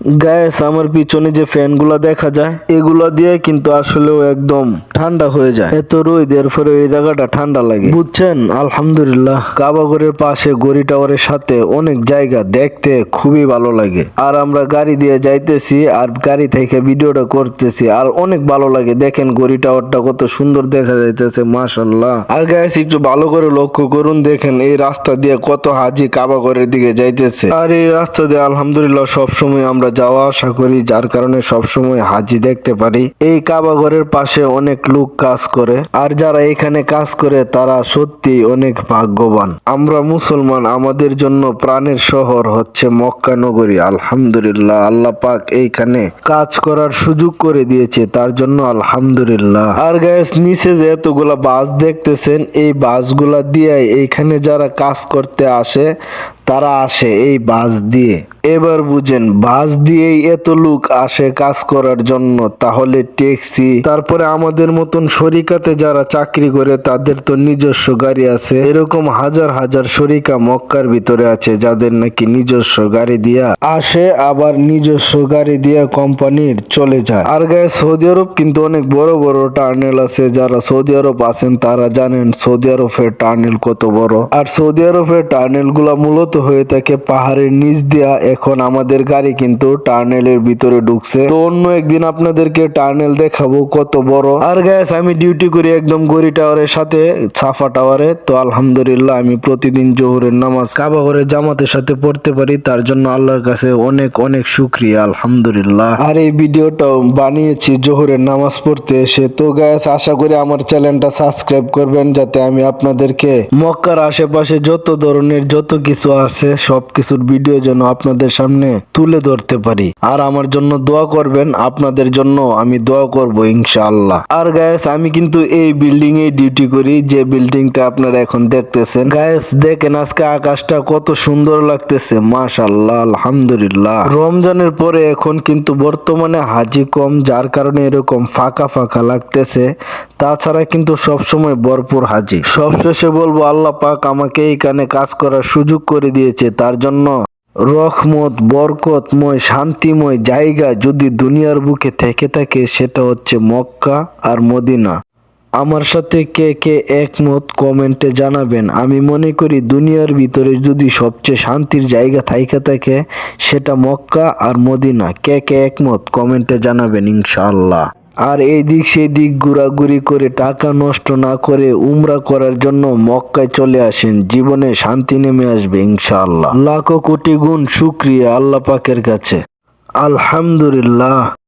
Gas, আমার পিছনে যে ফ্যানগুলো দেখা যায়, এগুলো দিয়ে কিন্তু আসলেও একদম ঠান্ডা হয়ে যায়। এত রোদের পরে এই জায়গাটা ঠান্ডা লাগে। বুঝছেন? আলহামদুলিল্লাহ। কাবাগরের পাশে গড়ি টাওয়ারের সাথে অনেক জায়গা দেখতে খুবই ভালো লাগে। আর আমরা গাড়ি দিয়ে যাইতেছি আর গাড়ি থেকে ভিডিওটা করতেছি আর অনেক ভালো লাগে। দেখেন গড়ি টাওয়ারটা কত সুন্দর দেখা যাইতেছে মাশাল্লাহ আর গ্যাস, একটু ভালো করে লক্ষ্য করুন। দেখেন এই রাস্তা দিয়ে কত হাজি কাবাগরের দিকে যাইতেছে। আর এই রাস্তা দিয়ে, আলহামদুলিল্লাহ, সবসময় আমরা যাওয়া আসা করি, যার কারণে সবসময় হাজি দেখতে পারি। এই কাবাগরের পাশে অনেক লোক কাজ করে, আর যারা এখানে কাজ করে, তারা সত্যি অনেক ভাগ্যবান। আমরা মুসলমান, আমাদের জন্য প্রাণের শহর হচ্ছে মক্কা নগরী। আলহামদুলিল্লাহ, আল্লাহ পাক এইখানে কাজ করার সুযোগ করে দিয়েছে, তার জন্য আলহামদুলিল্লাহ। আর গ্যাস নিচে যে এতগুলা বাস দেখতেছেন, এই বাসগুলা দিয়ে এইখানে যারা কাজ করতে আসে তারা আসে এই বাস দিয়ে। এবার বুঝেন, বাস দিয়েই এত লোক আসে কাজ করার জন্য, তাহলে ট্যাক্সি, তারপরে আমাদের মতন শরিকাতে যারা চাকরি করে, তাদের তো নিজস্ব গাড়ি আছে। এরকম হাজার হাজার শরিকা মক্কার ভিতরে আছে, যাদের নাকি নিজস্ব গাড়ি দিয়া আসে, আবার নিজস্ব গাড়ি দিয়া কোম্পানির চলে যায়। আর গায়ে সৌদি আরব কিন্তু অনেক বড় বড় টার্নেল আছে, যারা সৌদি আরব আছেন তারা জানেন সৌদি আরবের টার্নেল কত বড়। আর সৌদি আরবের টার্নেলগুলা মূলত হয়ে থাকে পাহাড়ের নিচ দিয়া। এখন আমাদের গাড়ি কিন্তু টার্নেলের ভিতরে ঢুকছে। তো অন্য একদিন আপনাদেরকে টার্নেল দেখাবো কত বড়। আর গ্যাস আমি ডিউটি করি একদম গড়ি টাওয়ারের সাথে সাফা টাওয়ারে তো আলহামদুলিল্লাহ, আমি প্রতিদিন জোহরের নামাজ, কাবা করে জামাতের সাথে পড়তে পারি। তার জন্য আল্লাহর কাছে অনেক অনেক শুক্রিয়া, আলহামদুলিল্লাহ। আর এই ভিডিওটাও বানিয়েছি জোহরের নামাজ পড়তে। এসে তো গ্যাস আশা করি আমার চ্যানেলটা সাবস্ক্রাইব করবেন, যাতে আমি আপনাদেরকে মক্কার আশেপাশে যত ধরনের যত কিছু আছে সব কিছুর ভিডিও যেন আপনাদের সামনে তুলে ধরতে পারি। আর আমার জন্য দোয়া করবেন, আপনাদের জন্য আমি দোয়া করব ইনশাআল্লাহ। আর গায়েস আমি কিন্তু এই বিল্ডিং এ ডিউটি করি, যে বিল্ডিংটা আপনারা এখন দেখতেছেন। গায়েস দেখেন আজকে আকাশটা কত সুন্দর লাগতেছে, মাশাআল্লাহ, আলহামদুলিল্লাহ। রমজানের পরে এখন কিন্তু বর্তমানে হাজি কম, যার কারণে এরকম ফাঁকা ফাঁকা লাগতেছে। তাছাড়া কিন্তু সবসময় ভরপুর হাজি। সবশেষে বলব, আল্লাহ পাক আমাকে এইখানে কাজ করার সুযোগ করে দিয়েছে, তার জন্য রহমত, বরকতময়, শান্তিময় জায়গা যদি দুনিয়ার বুকে থেকে থাকে, সেটা হচ্ছে মক্কা আর মদিনা। আমার সাথে কে কে একমত কমেন্টে জানাবেন। আমি মনে করি দুনিয়ার ভিতরে যদি সবচেয়ে শান্তির জায়গা থাইকা থাকে, সেটা মক্কা আর মদিনা। কে কে একমত কমেন্টে জানাবেন ইনশাআল্লাহ। আর এই দিক সেই দিক ঘোরাঘুরি করে টাকা নষ্ট না করে উমরা করার জন্য মক্কায় চলে আসেন। জীবনে শান্তি নেমে আসবে ইনশাআল্লাহ। লাখো কোটি গুণ শুক্রিয়া আল্লাহ পাকের কাছে। আলহামদুলিল্লাহ।